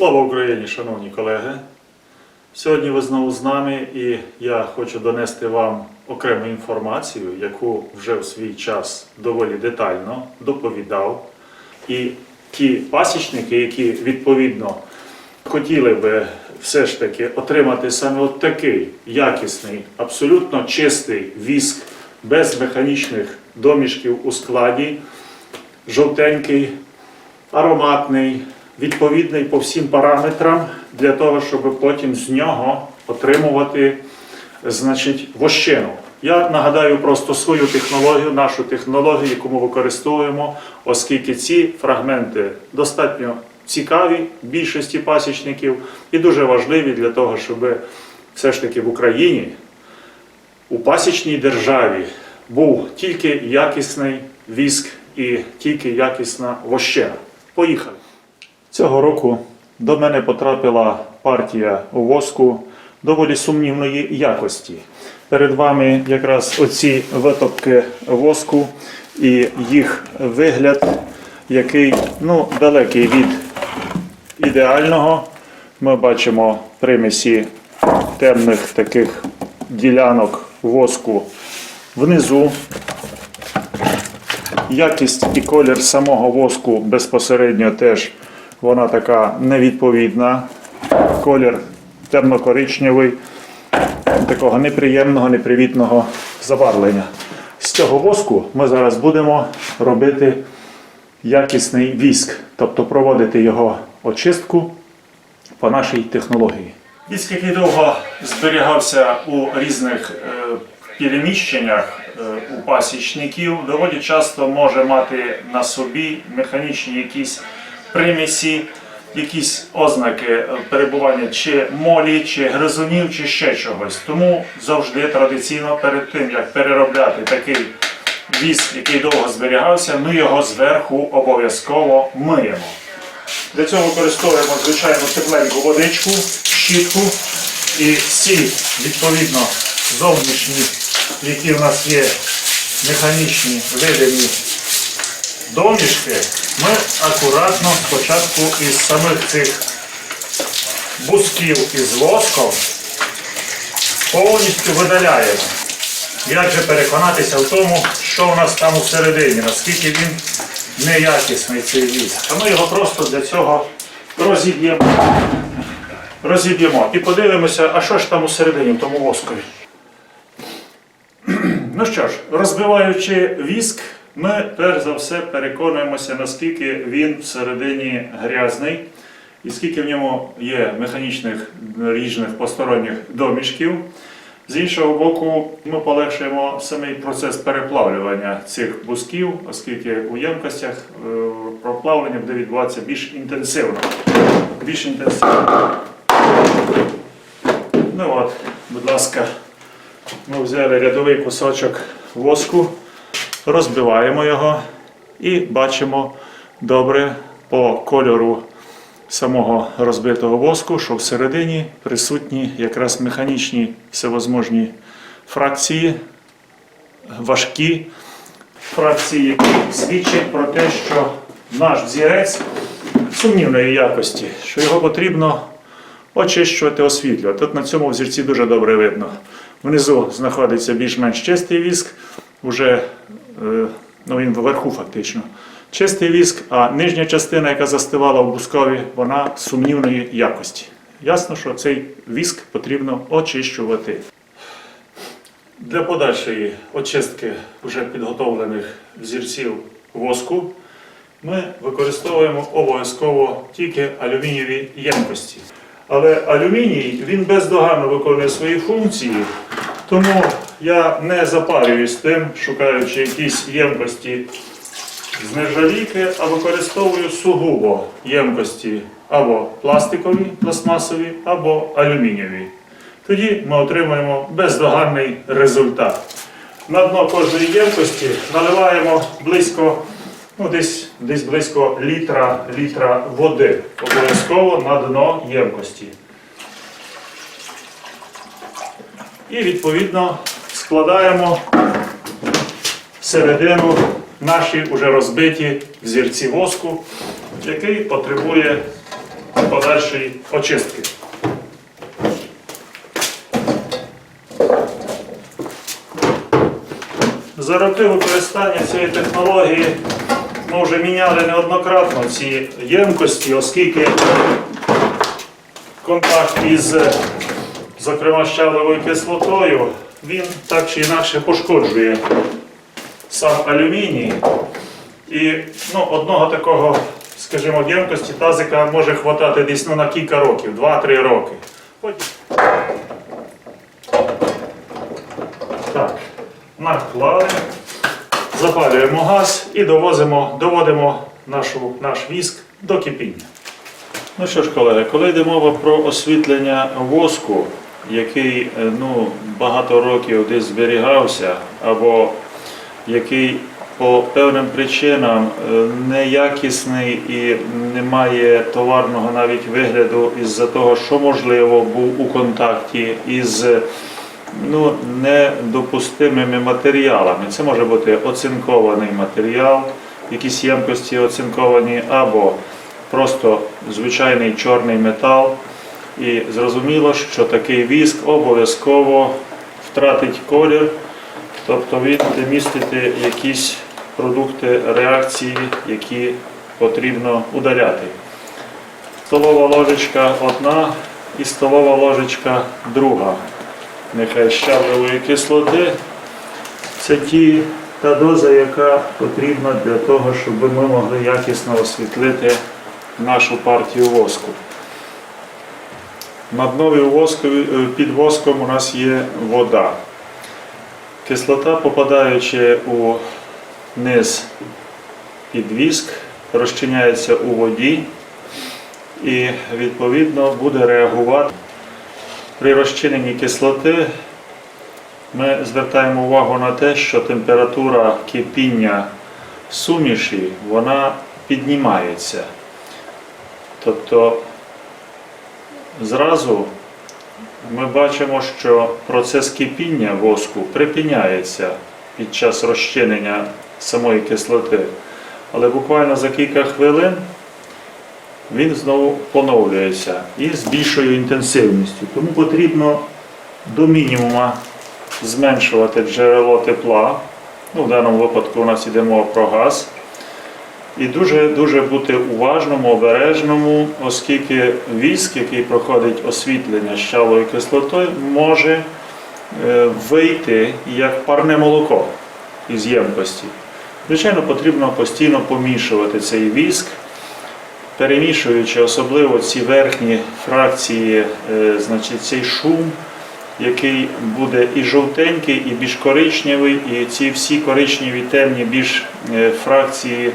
Слава Україні, шановні колеги! Сьогодні ви знову з нами і я хочу донести вам окрему інформацію, яку вже в свій час доволі детально доповідав. І ті пасічники, які відповідно хотіли би все ж таки отримати саме от такий якісний, абсолютно чистий віск без механічних домішків у складі, жовтенький, ароматний, відповідний по всім параметрам для того, щоб потім з нього отримувати значить, вощину. Я нагадаю просто свою технологію, нашу технологію, яку ми використовуємо, оскільки ці фрагменти достатньо цікаві більшості пасічників і дуже важливі для того, щоб все ж таки в Україні, у пасічній державі був тільки якісний віск і тільки якісна вощина. Поїхали. Цього року до мене потрапила партія воску доволі сумнівної якості. Перед вами якраз оці витопки воску і їх вигляд, який ну, далекий від ідеального. Ми бачимо примісі темних таких ділянок воску внизу. Якість і колір самого воску безпосередньо теж вона така невідповідна. Колір темно-коричневий, такого неприємного, непривітного забарвлення. З цього воску ми зараз будемо робити якісний віск, тобто проводити його очистку по нашій технології. Віск, який довго зберігався у різних е, переміщеннях е, у пасічників, доволі часто може мати на собі механічні якісь примісі, якісь ознаки перебування чи молі, чи гризунів, чи ще чогось. Тому завжди традиційно перед тим, як переробляти такий віск, який довго зберігався, ми його зверху обов'язково миємо. Для цього використовуємо звичайну тепленьку водичку, щітку і всі відповідно зовнішні, які в нас є механічні видимі домішки, ми акуратно спочатку із самих цих бусків із воском повністю видаляємо. Як же переконатися в тому, що у нас там усередині, наскільки він неякісний цей віск. А ми його просто для цього розіб'ємо. Розіб'ємо і подивимося, а що ж там усередині в тому воскові. Ну що ж, розбиваючи віск, ми перш за все переконуємося, наскільки він всередині грязний, і скільки в ньому є механічних ріжних посторонніх домішків. З іншого боку, ми полегшуємо самий процес переплавлювання цих бусків, оскільки у ємкостях е, проплавлення буде відбуватися більш інтенсивно. Більш інтенсивно. Ну от, будь ласка, ми взяли рядовий кусочок воску, розбиваємо його і бачимо добре по кольору самого розбитого воску, що всередині присутні якраз механічні всевозможні фракції, важкі фракції, які свідчать про те, що наш взірець сумнівної якості, що його потрібно очищувати, освітлювати. Тут на цьому взірці дуже добре видно. Внизу знаходиться більш-менш чистий віск, вже ну, він вверху фактично. Чистий віск, а нижня частина, яка застивала в бускові, вона сумнівної якості. Ясно, що цей віск потрібно очищувати. Для подальшої очистки вже підготовлених взірців воску ми використовуємо обов'язково тільки алюмінієві ємкості. Але алюміній він бездоганно виконує свої функції, тому я не запарююсь тим, шукаючи якісь ємкості з нержавійки, а використовую сугубо ємкості або пластикові, пластмасові, або алюмінієві. Тоді ми отримуємо бездоганний результат. На дно кожної ємкості наливаємо близько, ну, десь, десь близько літра, літра води. Обов'язково на дно ємкості. І відповідно складаємо всередину наші вже розбиті взірці воску, який потребує подальшої очистки. За роки використання цієї технології ми вже міняли неоднократно ці ємкості, оскільки контакт із, зокрема, щавлевою кислотою, він так чи інакше пошкоджує сам алюміній. І ну, одного такого, скажімо, ємкості тазика може хватати десь ну, на кілька років, 2-3 роки. Так, наклали, запалюємо газ і довозимо, доводимо нашу, наш віск до кипіння. Ну що ж, колеги, коли йде мова про освітлення воску, який е, ну, багато років десь зберігався, або який по певним причинам е, неякісний і не має товарного навіть вигляду із-за того, що можливо був у контакті із ну, недопустимими матеріалами. Це може бути оцинкований матеріал, якісь ємкості оцинковані, або просто звичайний чорний метал. І зрозуміло, що такий віск обов'язково втратить колір, тобто він буде містити якісь продукти реакції, які потрібно удаляти. Столова ложечка одна і столова ложечка друга. Нехай щавлевої кислоти. Це ті, та доза, яка потрібна для того, щоб ми могли якісно освітлити нашу партію воску. На днові е, під воском у нас є вода. Кислота, попадаючи у низ під віск, розчиняється у воді і відповідно буде реагувати. При розчиненні кислоти ми звертаємо увагу на те, що температура кипіння суміші вона піднімається. Тобто зразу ми бачимо, що процес кипіння воску припиняється під час розчинення самої кислоти. Але буквально за кілька хвилин він знову поновлюється і з більшою інтенсивністю. Тому потрібно до мінімума зменшувати джерело тепла. Ну, в даному випадку у нас йде мова про газ. І дуже-дуже бути уважному, обережному, оскільки віск, який проходить освітлення щавою кислотою, може е, вийти як парне молоко із ємкості. Звичайно, потрібно постійно помішувати цей віск, перемішуючи особливо ці верхні фракції, е, значить цей шум, який буде і жовтенький, і більш коричневий, і ці всі коричневі темні більш е, фракції,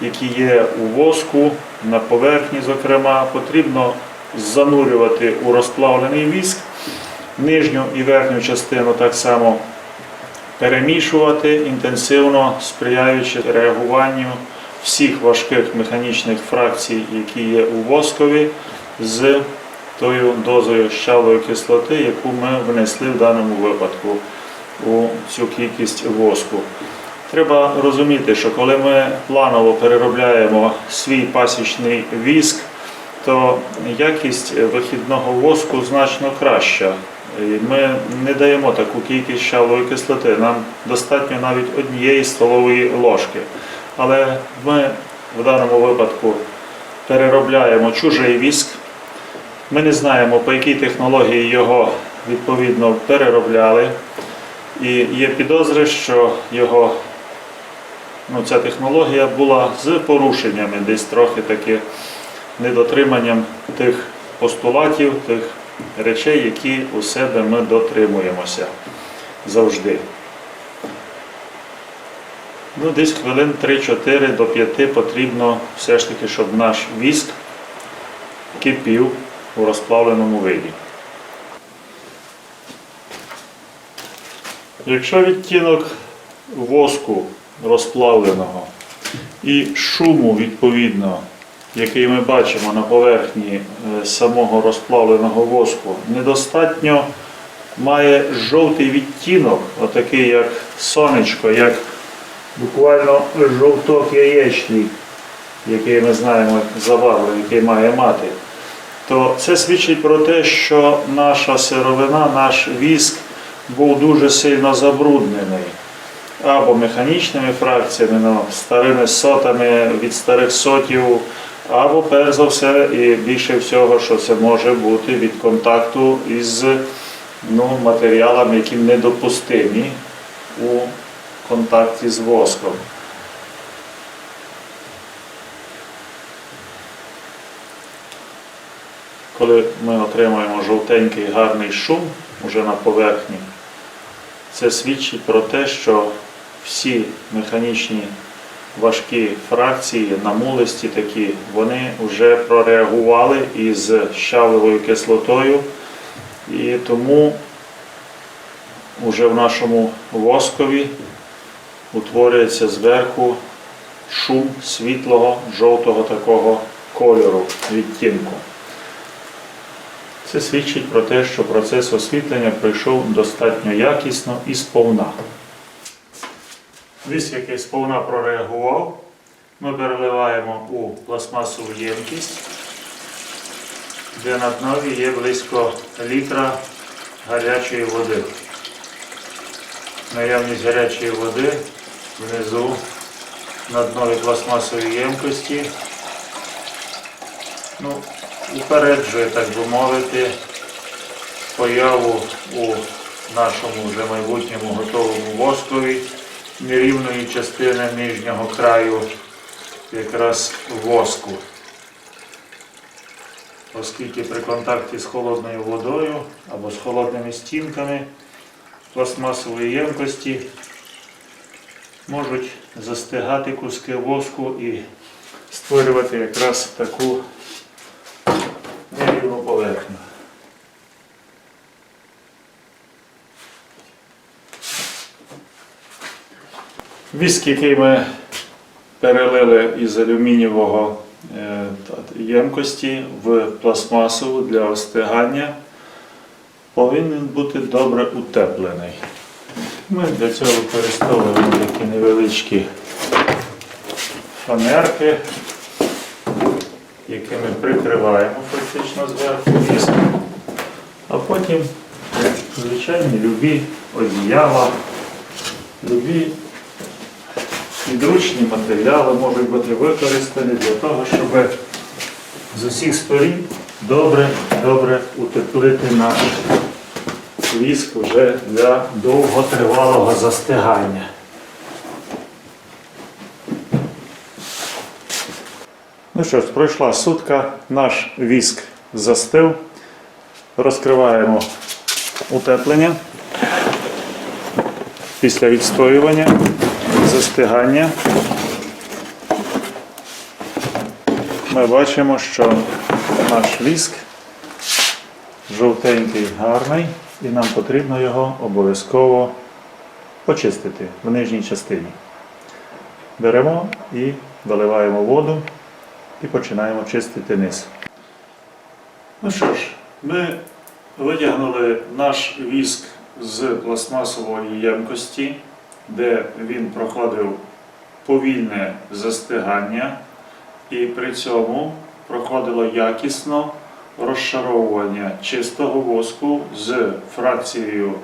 які є у воску, на поверхні, зокрема, потрібно занурювати у розплавлений віск, нижню і верхню частину так само перемішувати інтенсивно, сприяючи реагуванню всіх важких механічних фракцій, які є у воскові, з тою дозою щавлої кислоти, яку ми внесли в даному випадку у цю кількість воску. Треба розуміти, що коли ми планово переробляємо свій пасічний віск, то якість вихідного воску значно краща. Ми не даємо таку кількість щавлової кислоти, нам достатньо навіть однієї столової ложки. Але ми в даному випадку переробляємо чужий віск. Ми не знаємо, по якій технології його відповідно переробляли. І є підозри, що його, ну, ця технологія була з порушеннями, десь трохи таки недотриманням тих постулатів, тих речей, які у себе ми дотримуємося завжди. Ну, десь хвилин 3-4 до 5 потрібно все ж таки, щоб наш віск кипів у розплавленому виді. Якщо відтінок воску розплавленого і шуму відповідно, який ми бачимо на поверхні е, самого розплавленого воску, недостатньо має жовтий відтінок, отакий як сонечко, як буквально жовток яєчний, який ми знаємо як який має мати. то це свідчить про те, що наша сировина, наш віск був дуже сильно забруднений. Або механічними фракціями, ну, старими сотами від старих сотів, або перш за все, і більше всього, що це може бути від контакту із ну, матеріалами, які недопустимі у контакті з воском. Коли ми отримуємо жовтенький гарний шум уже на поверхні, це свідчить про те, що всі механічні важкі фракції, намулисті такі, вони вже прореагували із щавлевою кислотою, і тому вже в нашому воскові утворюється зверху шум світлого жовтого такого кольору відтінку. Це свідчить про те, що процес освітлення пройшов достатньо якісно і сповна. Віск, який сповна прореагував, ми переливаємо у пластмасову ємкість, де на днові є близько літра гарячої води. Наявність гарячої води внизу на днові пластмасової ємкості. Ну, упереджує, так би мовити, появу у нашому вже майбутньому готовому воскові нерівної частини нижнього краю якраз воску. Оскільки при контакті з холодною водою або з холодними стінками пластмасової ємкості можуть застигати куски воску і створювати якраз таку Віск, який ми перелили із алюмінієвого е, ємкості в пластмасову для остигання, повинен бути добре утеплений. Ми для цього використовуємо такі невеличкі фанерки, якими прикриваємо фактично зверху віск, а потім звичайні любі одіяла, любі підручні матеріали можуть бути використані для того, щоб з усіх сторін добре, добре утеплити наш віск вже для довготривалого застигання. Ну що ж, пройшла сутка, наш віск застив. Розкриваємо утеплення після відстоювання, застигання. Ми бачимо, що наш віск жовтенький, гарний, і нам потрібно його обов'язково почистити в нижній частині. Беремо і доливаємо воду і починаємо чистити низ. Ну що ж, ми витягнули наш віск з пластмасової ємкості, де він проходив повільне застигання, і при цьому проходило якісно розшаровування чистого воску з фракцією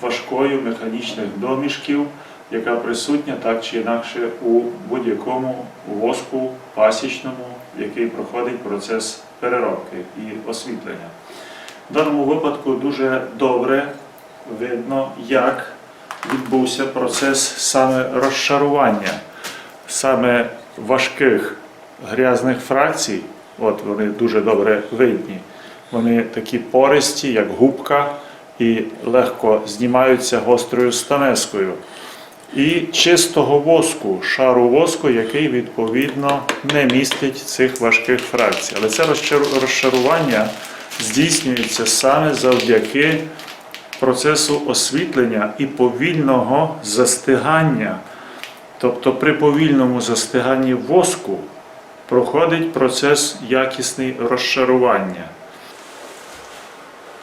важкою механічних домішків, яка присутня так чи інакше у будь-якому воску пасічному, який проходить процес переробки і освітлення. В даному випадку дуже добре видно, як відбувся процес саме розшарування, саме важких грязних фракцій. От вони дуже добре видні. Вони такі пористі, як губка, і легко знімаються гострою станескою. І чистого воску, шару воску, який відповідно не містить цих важких фракцій. Але це розчар- розшарування здійснюється саме завдяки процесу освітлення і повільного застигання. Тобто при повільному застиганні воску проходить процес якісний розшарування.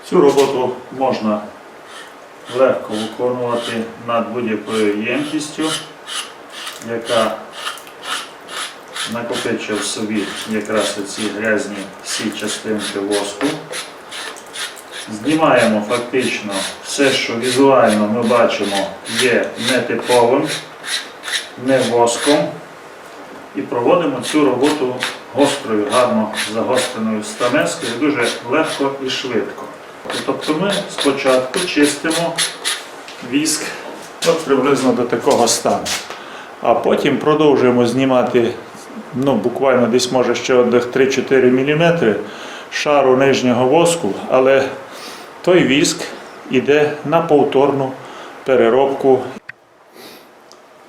Цю роботу можна легко виконувати над будь-якою ємкістю, яка накопичує в собі якраз ці грязні ці частинки воску. Знімаємо фактично все, що візуально ми бачимо, є нетиповим, не воском. І проводимо цю роботу гострою, гарно загостреною стамескою, дуже легко і швидко. Тобто ми спочатку чистимо віск от приблизно до такого стану. А потім продовжуємо знімати ну, буквально десь може ще одних 3-4 мм шару нижнього воску, але той віск іде на повторну переробку.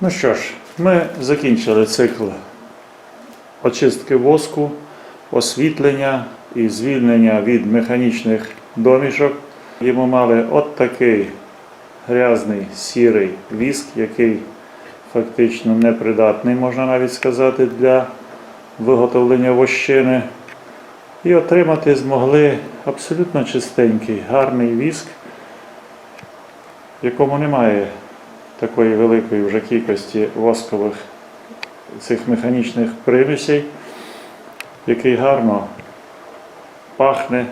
Ну що ж, ми закінчили цикл очистки воску, освітлення і звільнення від механічних домішок. І ми мали от такий грязний сірий віск, який фактично непридатний, можна навіть сказати, для виготовлення вощини. І отримати змогли абсолютно чистенький, гарний віск, в якому немає такої великої вже кількості воскових цих механічних примісей, який гарно пахне,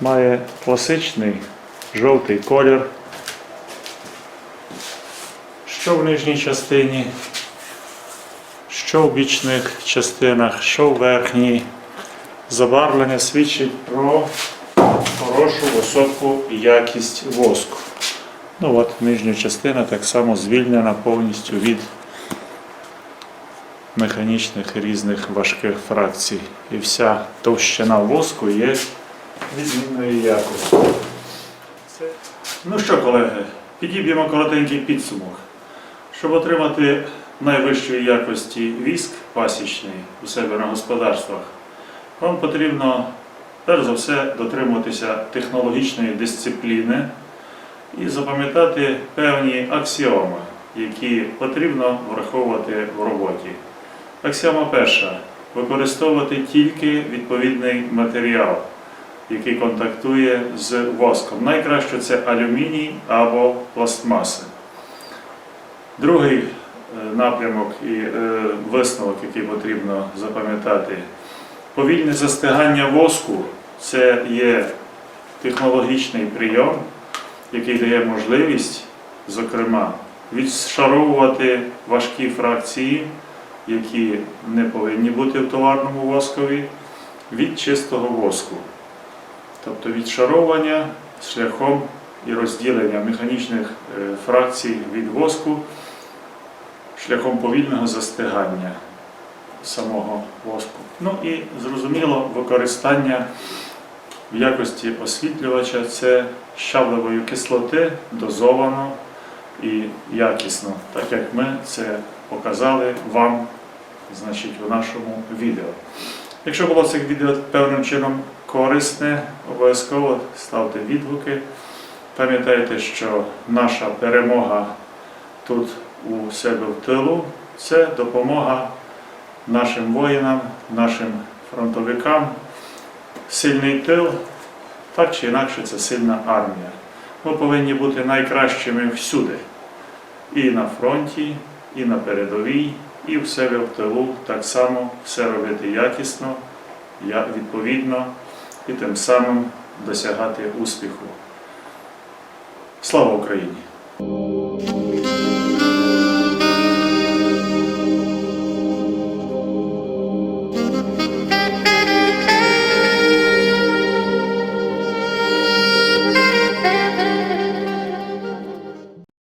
має класичний жовтий колір. Що в нижній частині, що в бічних частинах, що в верхній. Забарвлення свідчить про хорошу високу якість воску. Ну от нижня частина так само звільнена повністю від механічних різних важких фракцій. І вся товщина воску є відмінної якості. Ну що, колеги, підіб'ємо коротенький підсумок. Щоб отримати найвищої якості віск пасічний у себе на господарствах, вам потрібно перш за все дотримуватися технологічної дисципліни і запам'ятати певні аксіоми, які потрібно враховувати в роботі. Аксіома перша використовувати тільки відповідний матеріал, який контактує з воском. Найкраще це алюміній або пластмаси. Другий е, напрямок і е, висновок, який потрібно запам'ятати, повільне застигання воску це є технологічний прийом, який дає можливість, зокрема, відшаровувати важкі фракції, які не повинні бути в товарному воскові, від чистого воску. Тобто відшаровування шляхом і розділення механічних е, фракцій від воску шляхом повільного застигання самого воску. Ну і зрозуміло, використання в якості освітлювача це щавлевої кислоти дозовано і якісно, так як ми це показали вам значить, у нашому відео. Якщо було це відео певним чином корисне, обов'язково ставте відгуки. Пам'ятайте, що наша перемога тут у себе в тилу це допомога нашим воїнам, нашим фронтовикам. Сильний тил, так чи інакше, це сильна армія. Ми повинні бути найкращими всюди. І на фронті, і на передовій, і в себе в тилу так само все робити якісно, відповідно, і тим самим досягати успіху. Слава Україні!